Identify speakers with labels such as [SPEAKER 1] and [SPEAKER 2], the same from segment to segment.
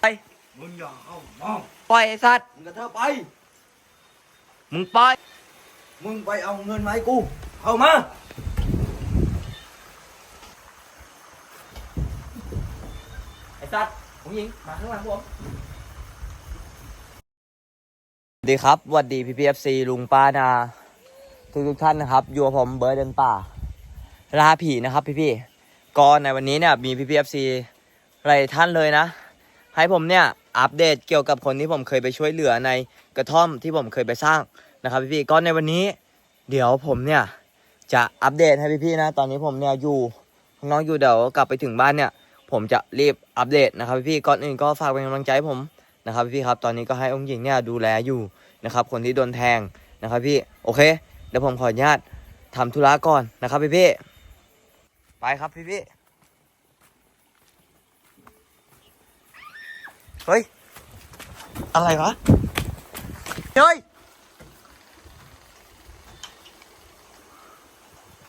[SPEAKER 1] ไป
[SPEAKER 2] มึงอย่าเข้ามา
[SPEAKER 1] ปล่อยไอ้สัตว์
[SPEAKER 2] มึงกระเทอะไป
[SPEAKER 1] มึงปล่อย
[SPEAKER 2] มึงไปเอาเงินมาให้กูเข้ามา
[SPEAKER 1] ไอ้สัตว์ผมยิงมาข้างหลังผม
[SPEAKER 3] สวัสดีครับสวัสดีพี่พีเอฟซีลุงป้านา ทุกทุกๆท่านนะครับ อยู่กับผมเบิร์ดเดินป่าลาผีนะครับพี่พี่ๆก็ในวันนี้เนี่ยมีพี่พีเอฟซีหลายท่านเลยนะ ให้ผมเนี่ยอัปเดตเกี่ยวกับคนที่ผมเคยไปช่วยเหลือในกระท่อมที่ผมเคยไปสร้างนะครับพี่พี่ๆก็ในวันนี้ เดี๋ยวผมเนี่ยจะอัปเดตให้พี่พี่ๆนะ ตอนนี้ผมเนี่ยอยู่ข้างอยู่เดี๋ยวกลับไปถึงบ้านเนี่ย ผมจะรีบอัปเดตนะครับพี่พี่ๆก่อนอื่นก็ฝากเป็นกำลังใจผมนะครับพี่ครับตอนนี้ก็ให้องค์หญิงเนี่ยดูแลอยู่นะครับ คนที่โดนแทงนะครับพี่โอเคเดี๋ยวผมขออนุญาตทำธุระก่อนนะครับพี่พี่ไปครับพี่พี่ เฮ้ย อะไรวะ เฮ้ย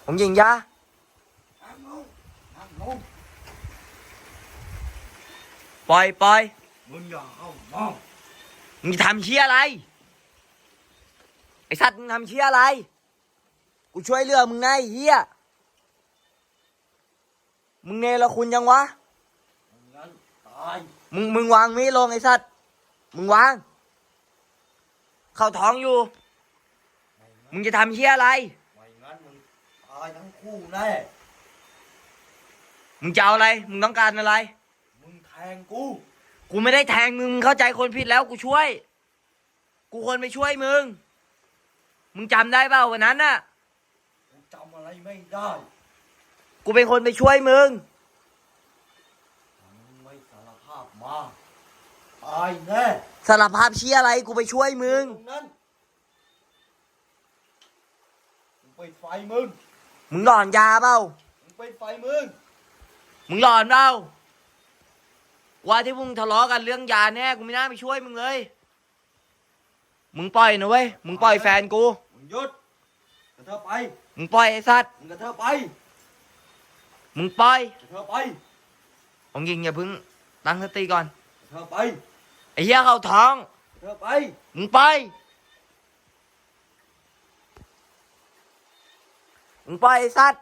[SPEAKER 3] องค์หญิงยาปล่อยปล่อย
[SPEAKER 2] มึงอย่าเข้ามา
[SPEAKER 3] มึงจะทำเชี่ยอะไร ไอสัตว์มึงทำเชี่ยอะไร กูช่วยเหลือมึงไงเฮียมึงเนรคุณยังวะ
[SPEAKER 2] งั้นตาย
[SPEAKER 3] มึงมึงวางมีดลงไอ้สัตว์มึงวาง เข้าท้องอยู่ มึงจะทำเชี่ยอะไร
[SPEAKER 2] ไม่งั้นมึงตายทั้งคู่แน่
[SPEAKER 3] มึงจะเอาอะไร มึงต้องการอะไร
[SPEAKER 2] มึงแทงกู
[SPEAKER 3] กูไม่ได้แทงมึงมึงเข้าใจคนผิดแล้วกูช่วย กูคนไปช่วยมึง มึงจำได้เปล่าวันนั้นน่ะ
[SPEAKER 2] กูจำอะไรไม่ได้
[SPEAKER 3] กูเป็นคนไปช่วยมึง
[SPEAKER 2] มึงไม่สารภาพมา ตายแน่
[SPEAKER 3] สารภาพเชี่ยอะไรกูไปช่วยมึง
[SPEAKER 2] ตรงนั้นมึงไปดไฟมึง
[SPEAKER 3] มึงหลอนยาเปล่า
[SPEAKER 2] มึงไปดไฟมึง
[SPEAKER 3] มึงหลอนเปล่าว่าที่มึงทะเลาะกันเรื่องยาแน่กูไม่น่าไปช่วยมึงเลย มึงปล่อยนะเว้ย มึงปล่อยแฟนกู
[SPEAKER 2] มึงหยุดกระเทอะไป
[SPEAKER 3] มึงปล่อยไอ้สัตว์
[SPEAKER 2] มึงกระเทอะไป
[SPEAKER 3] มึงปล่อย
[SPEAKER 2] กระเทอะไป
[SPEAKER 3] องค์หญิงอย่าเพึ่งตั้งสติก่อน
[SPEAKER 2] กระเทอะไป
[SPEAKER 3] ไอ้เหี้ยเข้าท้อง
[SPEAKER 2] กระเทอะไป
[SPEAKER 3] มึงไปมึงไปไอ้สัตว์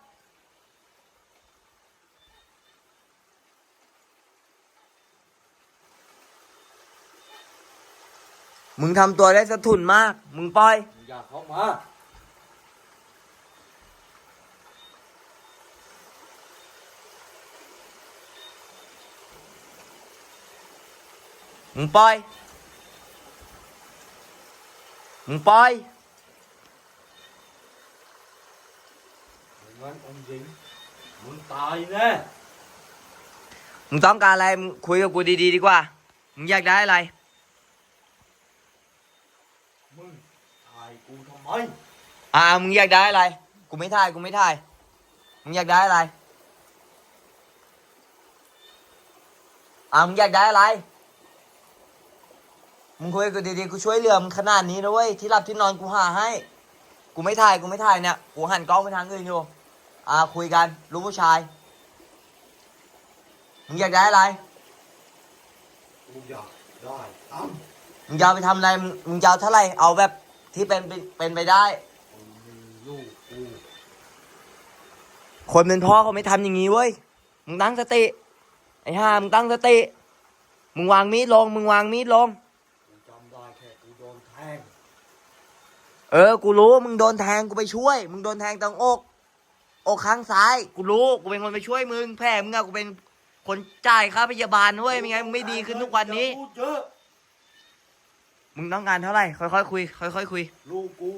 [SPEAKER 3] มึงทำตัวได้สะทุนมาก มึงปล่อย
[SPEAKER 2] มึงอย่าเข้ามา
[SPEAKER 3] มึงปล่อย มึงปล่อย
[SPEAKER 2] ไม่งั้นองค์หญิงมึงตายแน่
[SPEAKER 3] มึงต้องการอะไรมึงคุยกับกูดีๆดีกว่า มึงอยากได้อะไร
[SPEAKER 2] มึงถ่ายกูทำไม
[SPEAKER 3] อ่า มึงอยากได้อะไร กูไม่ถ่าย กูไม่ถ่าย มึงอยากได้อะไร อ่า มึงอยากได้อะไร มึงคุยกับกูดีๆกูช่วยเหลือมึงขนาดนี้นะเว้ยที่หลับที่นอนกูหาให้ กูไม่ถ่ายกูไม่ถ่ายเนี่ยกูหันกล้องไปทางอื่นอยู่อ่าคุยกันรู้ผู้ชายมึงอยากได้อะไร
[SPEAKER 2] กูอยากได้ตังค์
[SPEAKER 3] มึงจะเอาไปทำอะไรมึงมึงจะเอาเท่าไหร่เอาแบบที่เป็นเป็นเป็นไปได้
[SPEAKER 2] มึงมีลูกกู
[SPEAKER 3] คนเป็นพ่อเขาไม่ทำอย่างนี้เว้ย มึงตั้งสติ ไอ้ห่ามึงตั้งสติ มึงวางมีดลง มึงวางมีดลง
[SPEAKER 2] กูจำได้แค่กูโดนแทง
[SPEAKER 3] เออ กูรู้ มึงโดนแทง กูไปช่วย มึงโดนแทงตรงอก อกข้างซ้าย กูรู้ กูเป็นคนไปช่วยมึง แผลมึงอะกูเป็นคนจ่ายค่าพยาบาลด้วยไม่งั้นมึงไม่ดีขึ้นทุกวันนี้
[SPEAKER 2] อย่าพูดเยอะ
[SPEAKER 3] มึงต้องการเท่าไหร่ ค่อยๆคุย ค่อยๆคุย
[SPEAKER 2] ลูกกู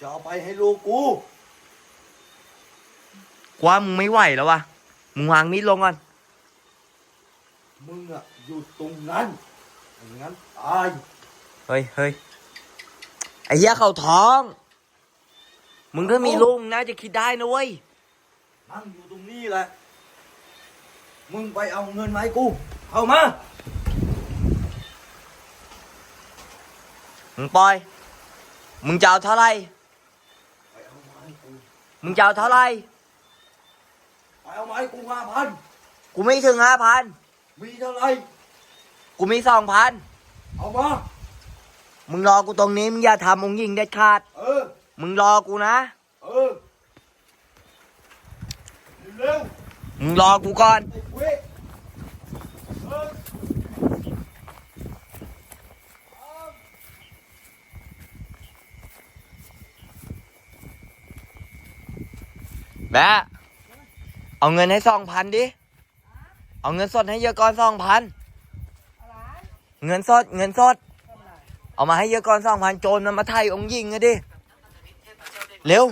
[SPEAKER 2] จะเอาไปให้ลูกกู
[SPEAKER 3] กว่ามึงไม่ไหวแล้ววะมึงวางมีดลงก่อน
[SPEAKER 2] มึงอะอยู่ตรงนั้นไม่งั้นตาย
[SPEAKER 3] เฮ้ยเฮ้ย ไอ้เหี้ยเข่าท้อง มึงถ้ามีลูกมึงน่าจะคิดได้นะเว้ย
[SPEAKER 2] นั่งอยู่ตรงนี้แหละ มึงไปเอาเงินมาให้กูเข้ามา
[SPEAKER 3] มึงปล่อย มึงจะเอาเท่าไหร่
[SPEAKER 2] ไปเอามาให้กู
[SPEAKER 3] มึงจะเอาเท่าไหร่
[SPEAKER 2] ไปเอามาให้กูห้าพัน
[SPEAKER 3] กูไม่ถึงห้าพัน
[SPEAKER 2] มีเท่าไหร่
[SPEAKER 3] กูมีสองพัน
[SPEAKER 2] เอามา
[SPEAKER 3] มึงรอกูตรงนี้มึงอย่าทำองค์หญิงเด็ดขาด
[SPEAKER 2] เออ
[SPEAKER 3] มึงรอกูนะ
[SPEAKER 2] เออ เร็ว
[SPEAKER 3] มึงรอกูก่อน
[SPEAKER 2] ไอ้เว้ยเออ
[SPEAKER 3] แม่เอาเงินให้สองพันดิ เอาเงินสดให้เยอะก่อนสองพัน เงินสด เงินสด เอามาให้เยอะก่อนสองพันโจรมันมาไถ่องค์หญิงอะดิ เร็ว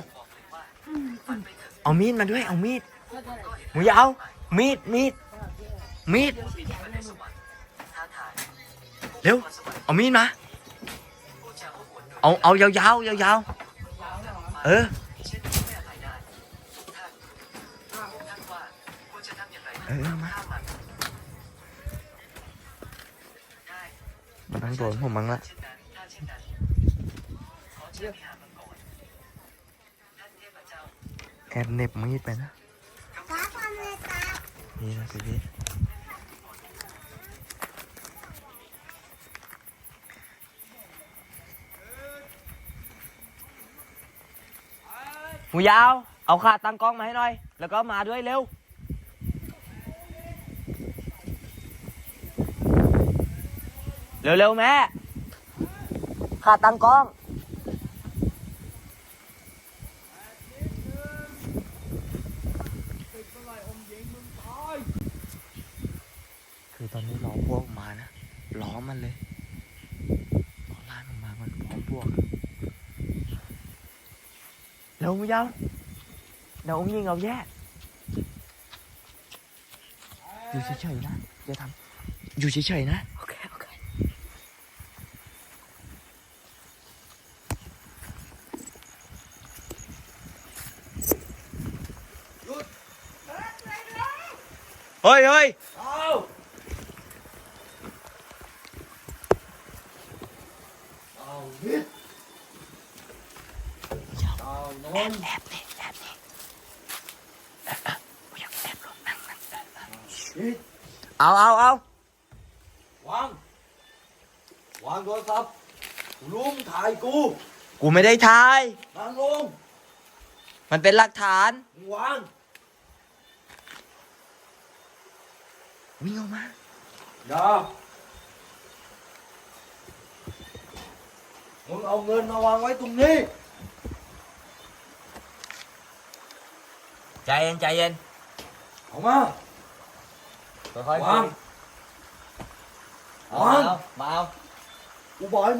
[SPEAKER 3] เอามีดมาด้วย เอามีดมึงอย่าเอามีดมีดมีด เร็ว เอามีดมา เอาเอายาวๆยาวๆเออ เออมามันต้องโดนผมมั้งละ แอบเน็บมีดไปนะ นี่นะสิพี่หมูยาว เอาขาตั้งกล้องมาให้หน่อย แล้วก็มาด้วยเร็ว เร็วๆแม่ขาตั้งกล้อง อตอนนี้รอพวกมานะล้อมันเลยรอล่ามันมามันพร้อมพวกอะเร็วไม่ยาวเดี๋ยวองค์ยิงเอาแยกอยู่เฉยๆนะอย่าทำอยู่เฉยๆนะโอเคโอเคเฮ้ยเฮ้ย
[SPEAKER 2] เอาเอานิดเอาน อน
[SPEAKER 3] แอบนี่แอบนี่เออเออกูอยากแอบลงนั่งนั่ง
[SPEAKER 2] นิด
[SPEAKER 3] เอาเอาเอา
[SPEAKER 2] วาง วางโทรศัพท์ลุงถ่ายกู
[SPEAKER 3] กูไม่ได้ทาย
[SPEAKER 2] นั่งลง
[SPEAKER 3] มันเป็นหลักฐาน
[SPEAKER 2] มึงวาง
[SPEAKER 3] วิ่งออกมา
[SPEAKER 2] อย่ามึงเอาเงินมาวางไว้ตรงนี้
[SPEAKER 3] ใจเย็นใจเย็น
[SPEAKER 2] เอามา
[SPEAKER 3] ค่อยๆ
[SPEAKER 2] วาง
[SPEAKER 3] เอา
[SPEAKER 2] วาง
[SPEAKER 3] เอามาเอา
[SPEAKER 2] กูบอกให้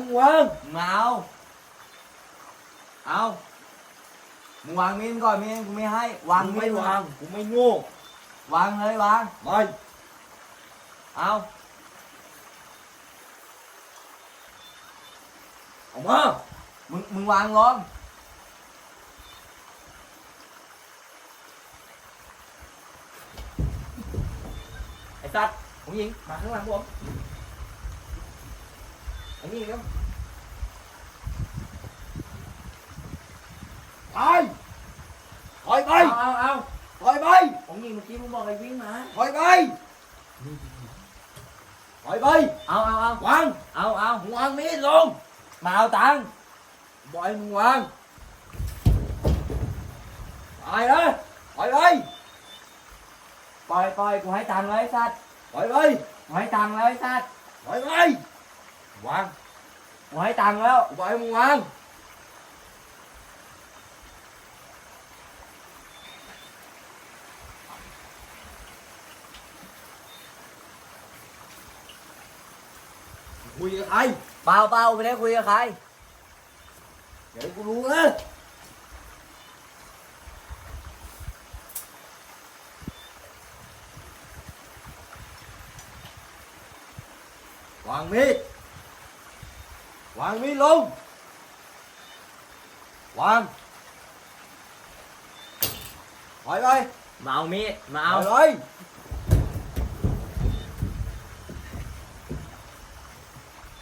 [SPEAKER 2] มึงวาง
[SPEAKER 3] มาเอาเอามึงวางมีดก่อนมีดกูไม่ให้วาง
[SPEAKER 2] มึง
[SPEAKER 3] มี
[SPEAKER 2] ไม่
[SPEAKER 3] ด
[SPEAKER 2] วางกูไม่โง่
[SPEAKER 3] วางเลยวาง
[SPEAKER 2] ไม่
[SPEAKER 3] เอา
[SPEAKER 2] เอามา
[SPEAKER 3] มึงมึงวางลง
[SPEAKER 1] ไอ้สัตว์ผมยิงมาข้างหลังผมไอ้นี่เร็ว
[SPEAKER 2] ไปถอยไป
[SPEAKER 1] เอาเอาเอา
[SPEAKER 2] ถอยไป
[SPEAKER 1] ผมยิงเมื่อกี้มึงบอกให้วิ่งมา
[SPEAKER 2] ถอยไปถอยไป
[SPEAKER 1] เอาเอาเอา
[SPEAKER 2] วาง
[SPEAKER 1] เอาเอา
[SPEAKER 2] มึงวางมีดลง
[SPEAKER 1] มาเอาตังค์
[SPEAKER 2] บอกให้มึงวางตายนะถอยไป
[SPEAKER 1] ปล่อยปล่อยกูให้ตังค์เลยไอ้สัตว์
[SPEAKER 2] ถอยไป
[SPEAKER 1] กูให้ตังค์แล้วไอ้สัตว์
[SPEAKER 2] ถอยไปวาง
[SPEAKER 1] กูให้ตังค์แล้ว
[SPEAKER 2] กูบอกให้มึงวางคุยกับใคร
[SPEAKER 3] เปล่าเปล่าไม่ได้คุยกับใคร
[SPEAKER 2] เดี๋ยวกูรู้นะวางมีดวางมีดลงวางถอยไป
[SPEAKER 1] มาเอามีดมา
[SPEAKER 2] ถ
[SPEAKER 1] เอา
[SPEAKER 2] อยไป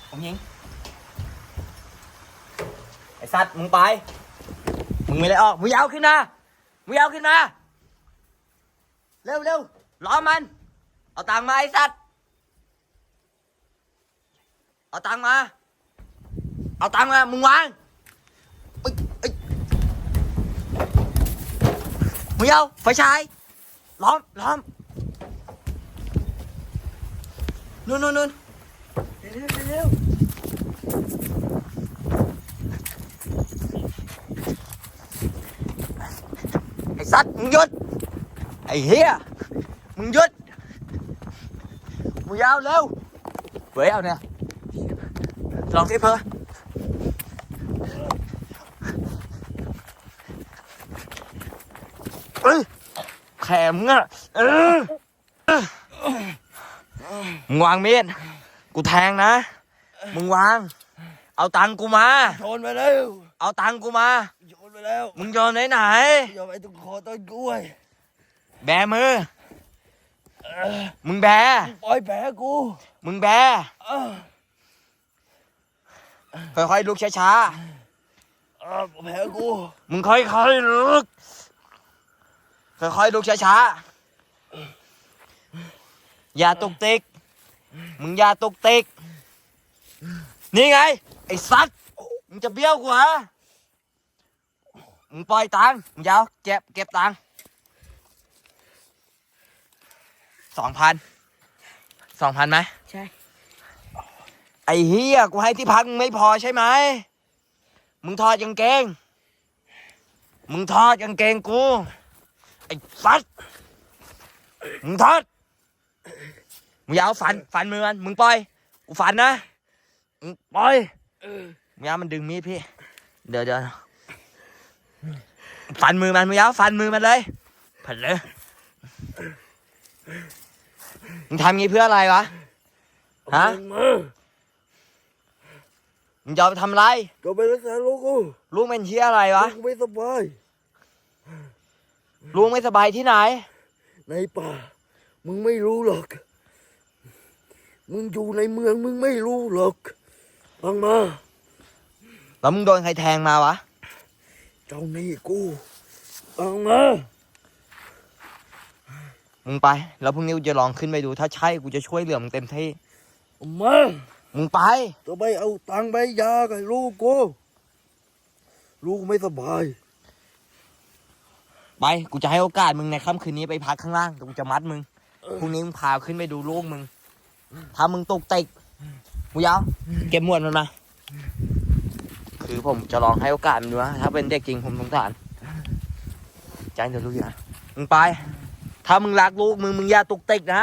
[SPEAKER 3] ผมยิง ไอ้สัตว์มึงไป มึงไม่ได้ออก มึงอยาวขึ้นมามึงอยาวขึ้นมา เร็วเร็วล้อมัน เอาตังค์มาไอ้สัตว์ เอาตังค์มา เอาตังค์มา มึงวางเอ้ยเอ้ยมึงเอาไฟฉายล้อมล้อมนู่นนู่นนู่น
[SPEAKER 2] เร็วเร็ว
[SPEAKER 3] ไอ้สัตว์มึงหยุด ไอ้เฮียมึงหยุด มึงยาวเร็วเว้ยเอาเนี่ย ลองสิเพอเอ้ยแขมงอะเออเออมึงวางมีดกูแทงนะ มึงวาง เอาตังค์กูมา
[SPEAKER 2] โยนไปแล้ว
[SPEAKER 3] เอาตังค์กูมา
[SPEAKER 2] โยนไปแล้ว
[SPEAKER 3] มึงโยนไหนไหน
[SPEAKER 2] โยนไปตรงคอต้นกล้วย
[SPEAKER 3] แบมือ มึงแบ
[SPEAKER 2] ปล่อยแผลกู
[SPEAKER 3] มึงแบ
[SPEAKER 2] เออ
[SPEAKER 3] ค่อยๆลุกช้า
[SPEAKER 2] เออแผลกู
[SPEAKER 3] ๆ มึงค่อยๆลุก ค่อยๆลุกช้าๆ อย่าตุกติก มึงอย่าตุกติก นี่ไง ไอ้สัตว์ มึงจะเบี้ยวกูเหรอมึงปล่อยตังค์มึงยาวเก็บเก็บตังค์สองพัน สองพันไหม
[SPEAKER 4] ใช่
[SPEAKER 3] ไอ้เฮียกูให้ที่พักมึงไม่พอใช่ไหม มึงถอดกางเกง มึงถอดกางเกงกู ไอ้สัตว์มึงถอด มึงอย่าเอาฟันฟันมือมัน มึงปล่อย กูฟันนะ มึงปล่อยมึงอย่ามันดึงมีดพี่ เดี๋ยวเดี๋ยวฟันมือมันมึงอย่าฟันมือมันเลยผัดเลย มึงทำงี้เพื่ออะไรวะ ฮะ
[SPEAKER 2] มา
[SPEAKER 3] มึงจะเอาไปทำอะไร
[SPEAKER 2] ก็ไปรักษาลูกกู
[SPEAKER 3] ลูกเป็นเชี่ยอะไรวะ
[SPEAKER 2] ลูกไม่สบาย
[SPEAKER 3] ลูกไม่สบายที่ไหน
[SPEAKER 2] ในป่า มึงไม่รู้หรอก มึงอยู่ในเมืองมึงไม่รู้หรอกฟังมา
[SPEAKER 3] แล้วมึงโดนใครแทงมาวะ
[SPEAKER 2] เจ้าหนี่กูฟังมา
[SPEAKER 3] มึงไป แล้วพรุ่งนี้กูจะลองขึ้นไปดู ถ้าใช่กูจะช่วยเหลือมึงเต็มที่
[SPEAKER 2] เอามา
[SPEAKER 3] มึงไป
[SPEAKER 2] จะไปเอาตังค์ไปยากับลูกกูลูกไม่สบาย
[SPEAKER 3] ไปกูจะให้โอกาสมึงในค่ำคืนนี้ไปพักข้างล่างเดี๋ยวกูจะมัดมึงพรุ่งนี้มึงพาขึ้นไปดูลูกมึงถ้ามึงตกติกกูยาวเก็บหมวดมันมาคือผมจะลองให้โอกาสมันดูนะถ้าเป็นเด็กจริงผมสงสารใจเดี๋ยวรู้อยู่นะมึงไป ถ้ามึงรักลูกมึงมึงอย่าตุกติกนะ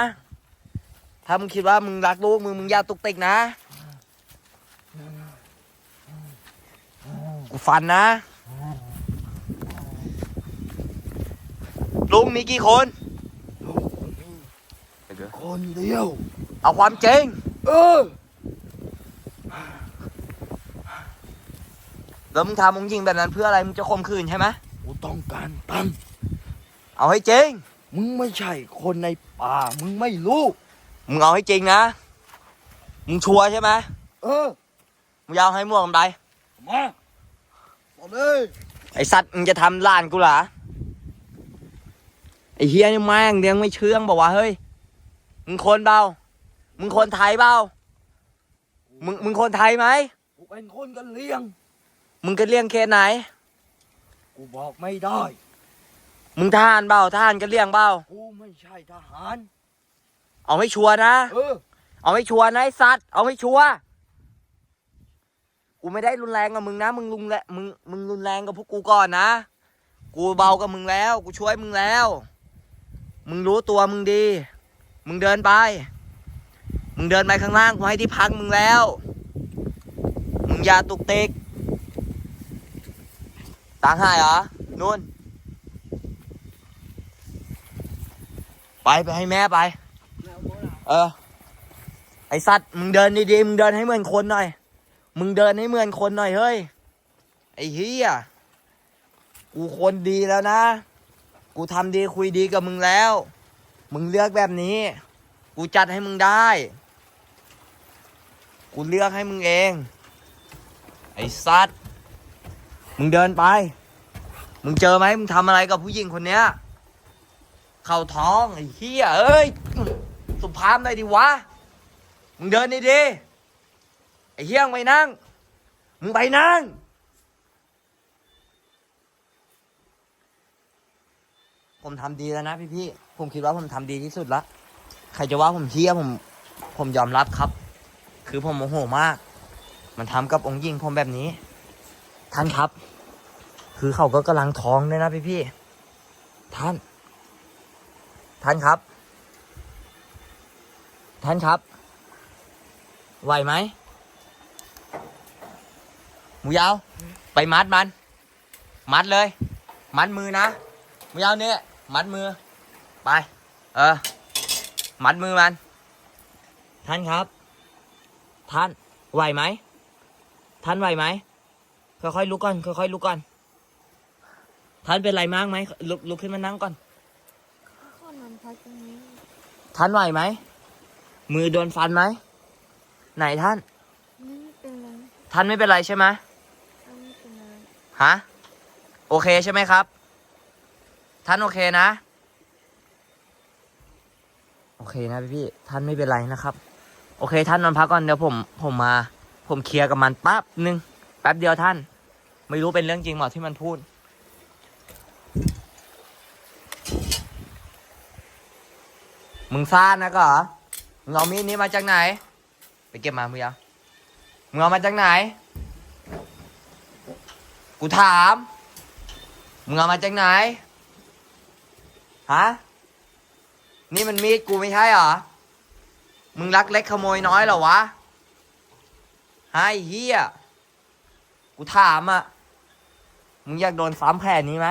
[SPEAKER 3] ถ้ามึงคิดว่ามึงรักลูกมึงมึงอย่าตุกติกนะ กูฟันนะ ลุงมีกี่คน
[SPEAKER 2] คนเดียว
[SPEAKER 3] เอาความจริง
[SPEAKER 2] เออ
[SPEAKER 3] แล้วมึงทำมึงยิงแบบนั้นเพื่ออะไร มึงจะข่มขืนใช่ไหม
[SPEAKER 2] กูต้องการตังค์
[SPEAKER 3] เอาให้จริง
[SPEAKER 2] มึงไม่ใช่คนในป่า มึงไม่รู้
[SPEAKER 3] มึงเอาให้จริงนะ มึงชัวร์ใช่ไหม
[SPEAKER 2] เออ
[SPEAKER 3] มึงจะเอาให้ม่วงมันไป
[SPEAKER 2] มา บอกเลย
[SPEAKER 3] ไอสัตว์มึงจะทำหลานกูเหรอไอเฮียนี่แม่งเลี้ยงไม่เชื่องบอกว่าเฮ้ยมึงคนเปล่ามึงคนไทยเปล่ามึงมึงคนไทยไหม
[SPEAKER 2] กูเป็นคนกันเลี้ยง
[SPEAKER 3] มึงก็เลี้ยงเคสไหน
[SPEAKER 2] กูบอกไม่ได้
[SPEAKER 3] มึงทหารเปล่าทหารก็เลี้ยงเปล่า
[SPEAKER 2] กูไม่ใช่ทหาร
[SPEAKER 3] เอาให้ชัวร์นะ
[SPEAKER 2] เออ
[SPEAKER 3] เอาให้ชัวร์นะไอ้สัตว์ เอาให้ชัวร์ กูไม่ได้รุนแรงกับมึงนะ มึงรุนแรงมึงมึงรุนแรงกับพวกกูก่อนนะ กูเบากับมึงแล้ว กูช่วยมึงแล้ว มึงรู้ตัวมึงดี มึงเดินไป มึงเดินไปข้างล่างกูให้ที่พักมึงแล้ว มึงอย่าตุกติกตังค์ให้เหรอนู่น ไปไปให้แม่ไป เออ ไอสัตว์มึงเดินดีๆ มึงเดินให้เหมือนคนหน่อย มึงเดินให้เหมือนคนหน่อยเฮ้ย ไอ้เฮียกูคนดีแล้วนะ กูทำดีคุยดีกับมึงแล้ว มึงเลือกแบบนี้ กูจัดให้มึงได้ กูเลือกให้มึงเอง ไอ้สัตว์มึงเดินไป มึงเจอไหมมึงทำอะไรกับผู้หญิงคนเนี้ย เข่าท้องไอ้เฮียเอ้ย สุภาพหน่อยดิวะ มึงเดินดีดีไอ้ เฮี้ยงไปนั่ง มึงไปนั่ง ผมทำดีแล้วนะพี่พี่ผมคิดว่าผมทำดีที่สุดละ ใครจะว่าผมเที่ยผม ผมยอมรับครับ คือผมโมโหมาก มันทำกับองค์หญิงผมแบบนี้ ท่านครับ คือเขาก็กำลังท้องด้วยนะพี่พี่ท่าน ท่านครับ ท่านครับ ไหวไหม หมูยาว ไปมัดมัน มัดเลย มัดมือนะหมูยาวเนี่ยมัดมือ ไป เออ มัดมือมัน ท่านครับ ท่านไหวไหม ท่านไหวไหม ค่อยๆลุกก่อน ค่อยๆลุกก่อน ท่านเป็นไรมากไหมลุกลุกขึ้นมานั่งก่อน
[SPEAKER 4] ข้อนอนพักตรงนี้
[SPEAKER 3] ท่านไหวไหม มือโดนฟันไหม ไหนท่าน
[SPEAKER 4] ไม่เป็นไร
[SPEAKER 3] ท่านไม่เป็นไรใช่ไหม
[SPEAKER 4] ไม่เป็นไร
[SPEAKER 3] ฮะ โอเคใช่ไหมครับ ท่านโอเคนะ โอเคนะพี่พี่ท่านไม่เป็นไรนะครับ โอเค ท่านนอนพักก่อนเดี๋ยวผมผมมา ผมเคลียร์กับมันแป๊บหนึ่งแป๊บเดียวท่าน ไม่รู้เป็นเรื่องจริงหรอที่มันพูดมึงซ่านะก็เหรอมึงเอามีดนี้มาจากไหน ไปเก็บมามึงยังมึงเอามาจากไหน กูถาม มึงเอามาจากไหน ฮะ นี่มันมีดกูไม่ใช่เหรอ มึงรักเล็กขโมยน้อยเหรอวะไอ้เฮียกูถามอะมึงอยากโดนซ้ำแผลนี้ไหม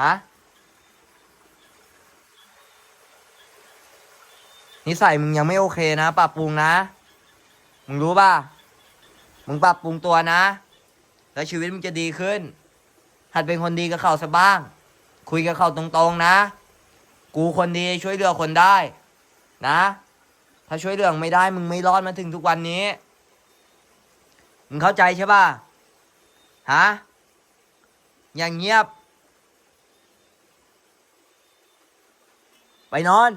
[SPEAKER 3] ฮะนิสัยมึงยังไม่โอเคนะ ปรับปรุงนะ มึงรู้ป่ะ มึงปรับปรุงตัวนะ แล้วชีวิตมึงจะดีขึ้น หัดเป็นคนดีกับเขาสักบ้าง คุยกับเขาตรงๆนะ กูคนดีช่วยเหลือคนได้ นะ ถ้าช่วยเหลือไม่ได้มึงไม่รอดมาถึงทุกวันนี้ มึงเข้าใจใช่ป่ะ ฮะ อย่างเงียบ ไปนอน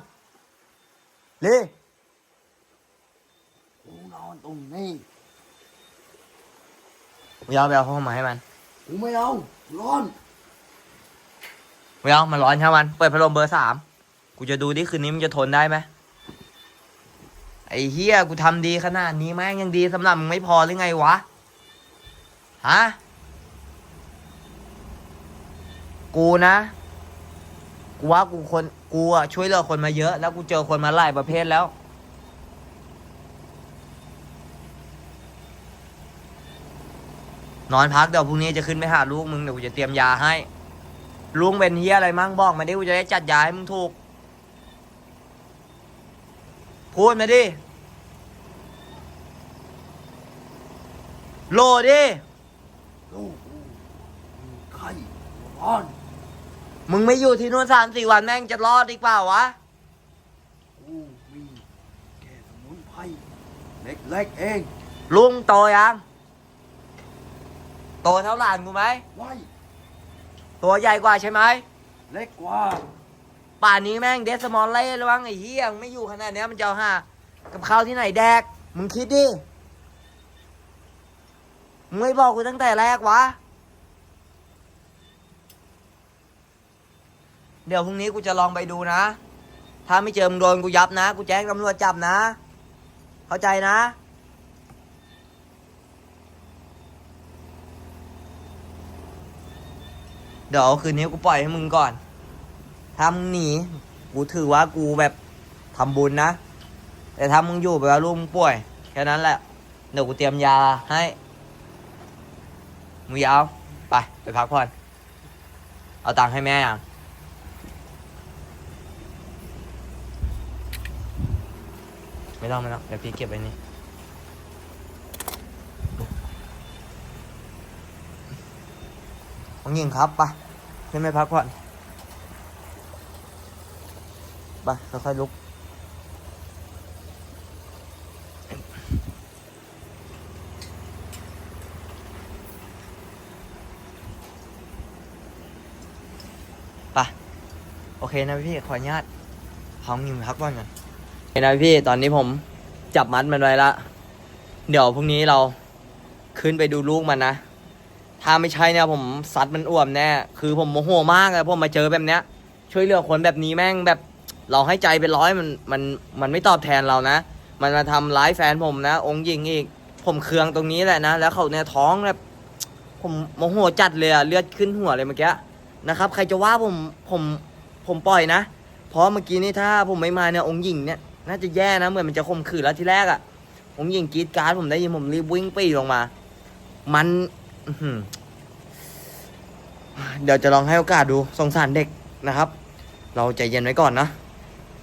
[SPEAKER 3] เรี
[SPEAKER 2] กูนอนตรงนี้
[SPEAKER 3] มึงเอาไปเอาเข้ามาให้มัน
[SPEAKER 2] กูไม่เอาร้อน
[SPEAKER 3] ไม่เอามันร้อนใช่มัน เปิดพัดลมเบอร์สามกูจะดูดิคืนนี้มันจะทนได้ไหมไอ้เฮียกูทำดีขนาดนี้แม่งยังดีสำหรับมึงไม่พอหรือไงวะฮะกูนะ กูว่ากูคนกูอะช่วยเหลือคนมาเยอะ แล้วกูเจอคนมาหลายประเภทแล้ว นอนพักเดี๋ยวพรุ่งนี้จะขึ้นไปหาลูกมึงเดี๋ยวกูจะเตรียมยาให้ ลุงเป็นเฮียอะไรมั่งบอกมาดิกูจะได้จัดยาให้มึงถูก พูดมาดิโหลดิ
[SPEAKER 2] ลูกกูมีไข้ร้อน
[SPEAKER 3] มึงไม่อยู่ที่นู่นสามสี่วันแม่งจะรอดอีกเปล่าวะ
[SPEAKER 2] กูมีแค่สมุนไพรเล็กๆเอง
[SPEAKER 3] ลุงโตยัง โตเท่าหลานกูไหม
[SPEAKER 2] ไว้
[SPEAKER 3] ตัวใหญ่กว่าใช่ไหม
[SPEAKER 2] เล็กกว่า
[SPEAKER 3] ป่านนี้แม่งเดสมอลเล่ระวังไอ้เฮียไม่อยู่ขนาดเนี้ยมันจะเอาหากับข้าวที่ไหนแดก มึงคิดดิมึงไม่บอกกูตั้งแต่แรกวะ เดี๋ยวพรุ่งนี้กูจะลองไปดูนะ ถ้าไม่เจอมึงโดนกูยับนะ กูแจ้งตำรวจจับนะ เข้าใจนะ ดี๋ยวคืนนี้กูปล่อยให้มึงก่อนถ้ามึงหนีกูถือว่ากูแบบทำบุญนะ แต่ถ้ามึงอยู่แบบว่าลูกมึงป่วยแค่นั้นแหละเดี๋ยวกูเตรียมยาให้มึงยาวไปไปพักผ่อนเอาตังค์ให้แม่ยังไม่ต้องไม่ต้องเดี๋ยวพี่เก็บไว้นี่ผมยิงครับไป ขึ้นไปพักผ่อนไปค่อยๆลุก ไป โอเคนะพี่ ขออนุญาตห้องยิงพักก่อนก่อนโอเคนะพี่ ตอนนี้ผมจับมัดมันไว้ละ เดี๋ยวพรุ่งนี้เราขึ้นไปดูลูกมันนะ ถ้าไม่ใช่เนี่ยผมซัดมันอ้วมแน่คือผมโมโหมากเลยผมมาเจอแบบเนี้ย ช่วยเหลือคนแบบนี้แม่งแบบเราให้ใจเป็นร้อยมันมันมันไม่ตอบแทนเรานะ มันมาทำร้ายแฟนผมนะ องค์ญิงอีก ผมเคืองตรงนี้แหละนะ แล้วเขาเนี่ยท้องแบบผมโมโหจัดเลยอะเลือดขึ้นหัวเลยเมื่อกี้นะครับ ใครจะว่าผมผมผมปล่อยนะ เพราะเมื่อกี้นี่ถ้าผมไม่มาเนี่ยองค์หญิงเนี่ยน่าจะแย่นะเหมือนมันจะข่มขืนแล้วที่แรกอะองค์หญิงกรีดกรารผมได้ยินผมรีบวิ่งปีลงมา มัน เดี๋ยวจะลองให้โอกาสดูสงสารเด็กนะครับ เราใจเย็นไว้ก่อนนะ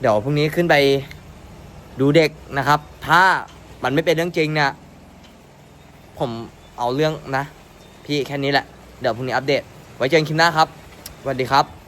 [SPEAKER 3] เดี๋ยวพรุ่งนี้ขึ้นไปดูเด็กนะครับ ถ้ามันไม่เป็นเรื่องจริงเนี่ยผมเอาเรื่องนะ พี่แค่นี้แหละ เดี๋ยวพรุ่งนี้อัปเดต ไว้เจอกันคลิปหน้าครับสวัสดีครับ